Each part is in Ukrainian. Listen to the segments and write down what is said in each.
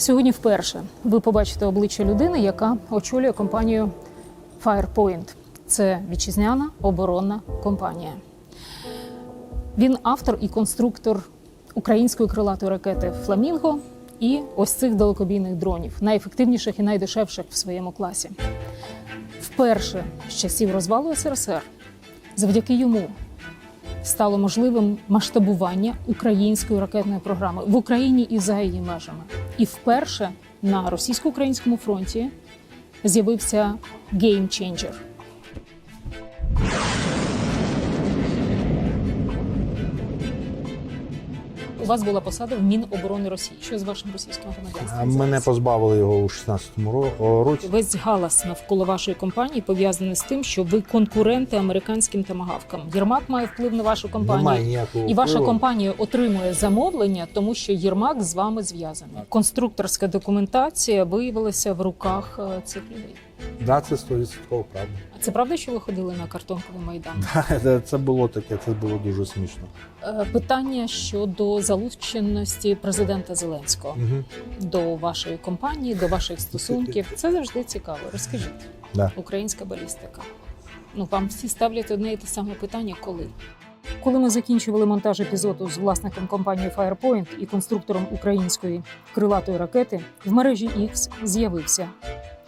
Сьогодні вперше ви побачите обличчя людини, яка очолює компанію Firepoint. Це вітчизняна оборонна компанія. Він автор і конструктор української крилатої ракети Фламінго і ось цих далекобійних дронів, найефективніших і найдешевших в своєму класі. Вперше з часів розвалу СРСР завдяки йому стало можливим масштабування української ракетної програми в Україні і за її межами. І вперше на російсько-українському фронті з'явився геймченджер. У вас була посада в Міноборони Росії. Що з вашим російським громадянством? Мене позбавили його у 16-му році. Весь галас навколо вашої компанії пов'язаний з тим, що ви конкуренти американським тамагавкам. Єрмак має вплив на вашу компанію. Немає ніякого І ваша впливу. компанія отримує замовлення, тому що Єрмак з вами зв'язаний. Конструкторська документація виявилася в руках е, цих людей. Да, це 100% правда. А це правда, що ви ходили на картонковий майдан? Це- Це було таке, це було дуже смішно. Е, Питання щодо залученості президента Зеленського Угу. до вашої компанії, до ваших стосунків. Це завжди цікаво. Розкажіть, Да. українська балістика. Ну вам всі ставлять одне і те саме питання, коли. Коли ми закінчували монтаж епізоду з власником компанії Firepoint і конструктором української крилатої ракети, в мережі X з'явився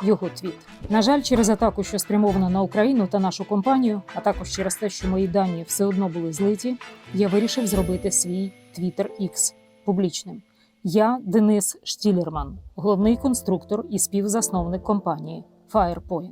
його твіт. На жаль, через атаку, що спрямована на Україну та нашу компанію, а також через те, що мої дані все одно були злиті, я вирішив зробити свій Twitter X публічним. Я Денис Штілерман, головний конструктор і співзасновник компанії Firepoint.